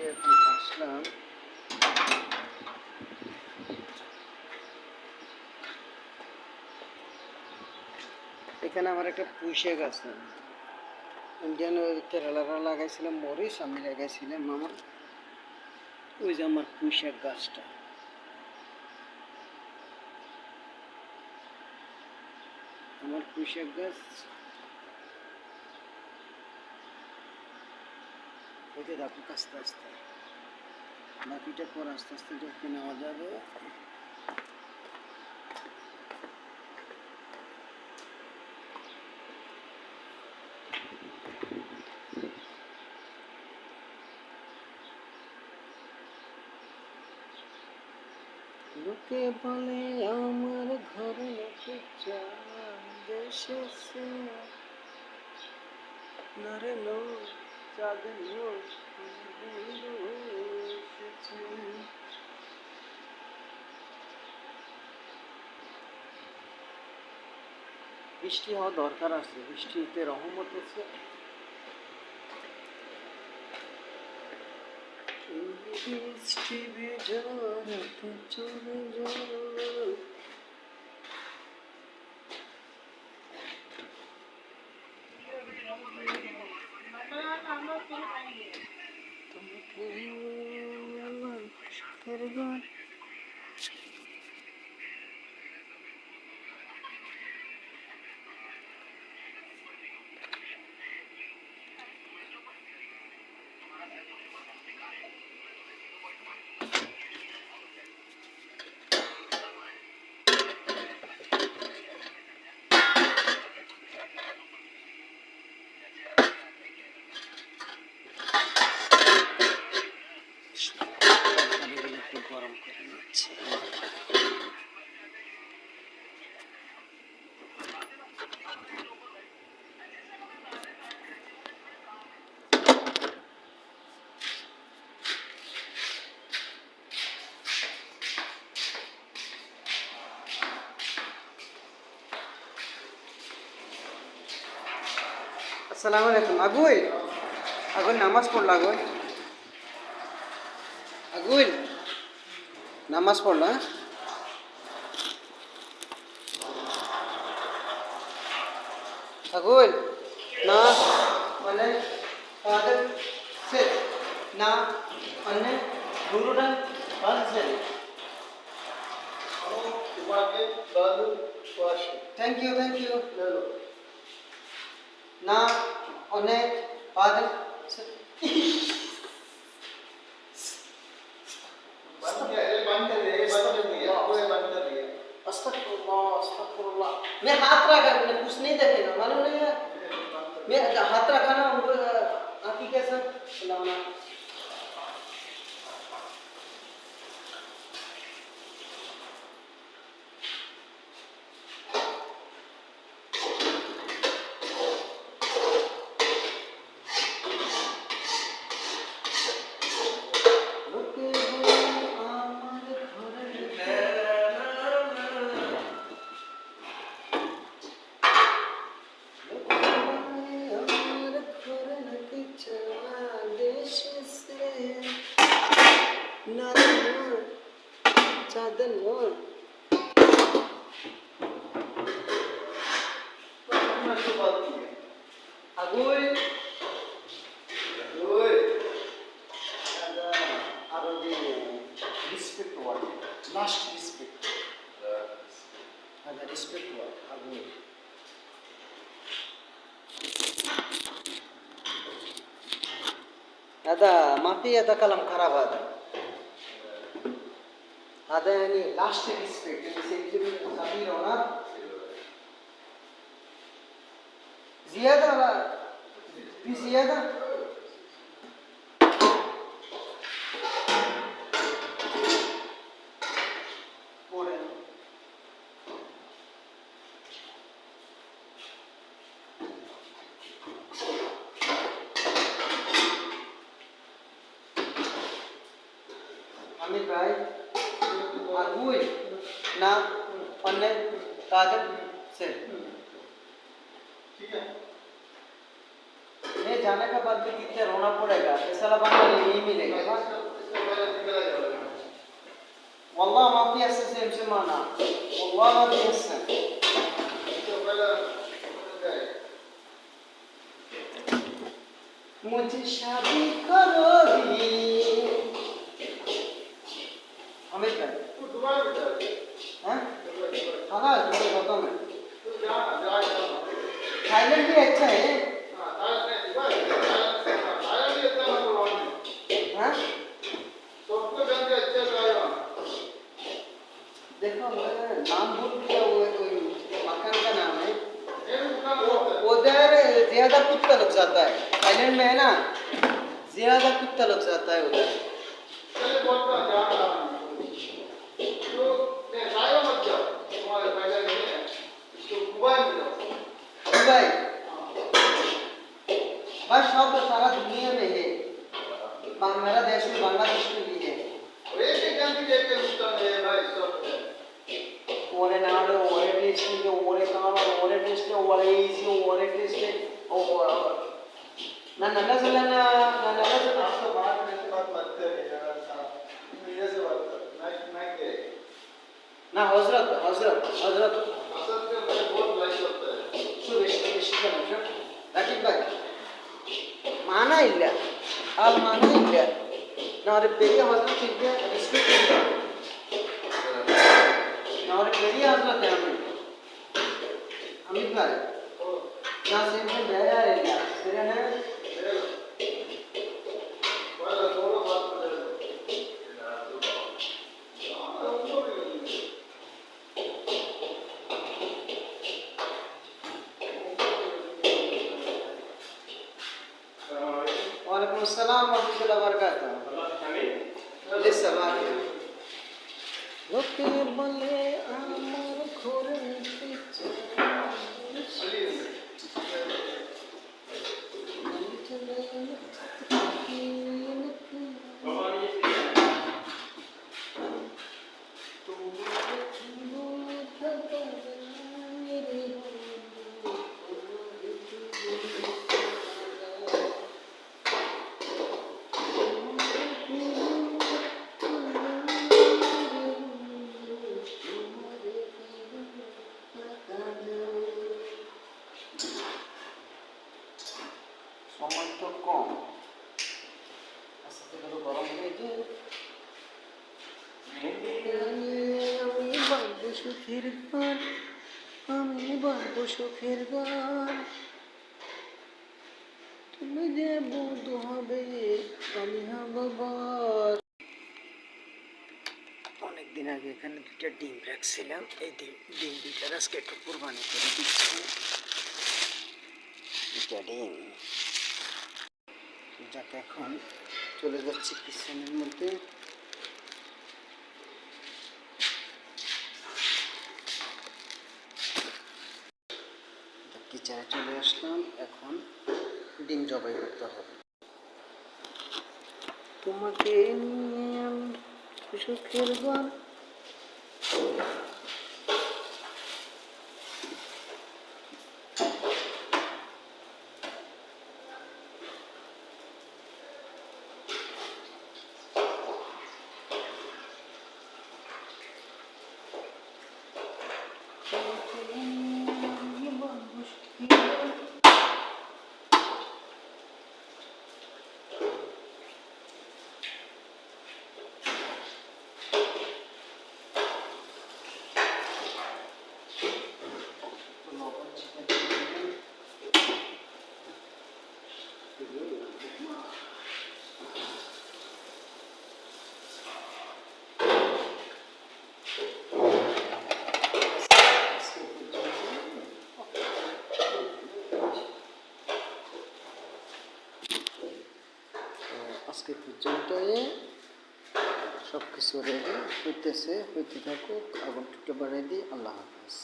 থেকে এখন আসলাম। এখানে আমার একটা পুঁইশাক আছে। ইন্ডিয়ান কেরালারা লাগাইছিলাম, মরিচ, আমি লাগাইছিলাম আমার। ওই যে আমার পুঁইশাক গাছটা। আমার পুঁইশাক গাছ হতে থাকুক আস্তে আস্তে। বাকিটা পর আস্তে আস্তে যখন নেওয়া যাবে। লোকে বলে, আমার ঘরে লোকে দেশে নরে লো চাঁদের বৃষ্টি হওয়া দরকার আছে বৃষ্টিতে রহমত আছে। বৃষ্টি চলে সুখের ঘর তরকারিগুলো একটু গরম করে নিচ্ছি আসসালামু আলাইকুম। আগুই আগুন নামাজ পড়ল আগুন আগুন নামাজ পড়ল হ্যাঁ? আগুন না মানে তাদের সে না মানে গুরুরা ভালো সে thank you thank you na one padre میں ہاتھ رکھا میں کچھ نہیں دیکھے گا معلوم نہیں ہے میں ہاتھ رکھا نا ان کو آپ کی کیسا ಅದನ್ನು ಲಾಸ್ಟ್ ರಿಸ್ಪೆಕ್ಟ್ ಅದ ರಿಸ್ಪೆಕ್ಟ್ ಹಾಗೂ ಅದ ಮಾಫಿ ಅದ ಕಲಂ ಖರಾಬ್ ಆದ هذا يعني لاست ريسبكت اللي سيجي كبير هنا زيادة ولا في زيادة পড়ে নাও। अमित भाई अगुई ना अन्य कागज से ठीक है मैं जाने का बाद भी कितने रोना पड़ेगा फैसला बनना नहीं मिलेगा والله ما في اساس يمشي معنا والله ما في اساس मुझे शादी करोगी अमित भाई हाँ हाँ दुबई खत्म है थाईलैंड भी अच्छा है हाँ देखो मैं नाम भूल गया वो कोई मकान का नाम है वो- उधर ज्यादा कुत्ता लग जाता है थाईलैंड में है ना ज्यादा कुत्ता लग जाता है उधर ممبئی شاپ تو سارا دنیا میں ہے بنگلہ دیش میں بنگلہ دیش میں بھی ہے اوور ناڈو اوور ٹیسٹ اوور کانو اوور ٹیسٹ اوور ಈಸಿ اوور ٹیسٹ اوور ನನ್ನ ಎಲ್ಲ ಸಲ ನನ್ನ ಎಲ್ಲ ಸಲ ಅಷ್ಟು ಮಾಡ್ಬೇಕು ಮತ್ತೆ ಬರ್ತೇನೆ ನಾನು حضرت حضرت حضرت നിമിഷം മന ഇല്ല. ആ മന ഇല്ല. நான் ஒரு பெரிய ஹாஸ்பிட்டல் திருப்பிய டிஸ்ட்ரிக்ட் நான் ஒரு பெரிய ஹாஸ்பிட்டல் தேவை நான் சேர்ந்து வேற இல்லை சரியான عليكم السلام ورحمة الله وبركاته لسه باقي লোকে বলে আমার ঘরে সুখের গান, আমি বাঁধবো সুখের গান। তুমি যে বুধ হবে, আমি হব অনেকদিন আগে এখানে দুটা ডিম রাখছিলাম। এই ডিম ডিম দুইটা আজকে একটু করে দিচ্ছি। দুটা ডিম। যাকে, এখন চলে যাচ্ছি কিচেনের মধ্যে। কিচেনে চলে আসলাম। এখন ডিম জবাই করতে হবে। তোমাকে নিয়ে আমি সুখের গান তোমাকে নিয়ে আমি বাঁধবো সুখের গান। লবণ ছিটাতে দিলাম। তো আজকে পর্যন্ত সব কিছু রেডি হইতেছে হইতে থাকুক এবং বাড়াই দিই আল্লাহ হাফিজ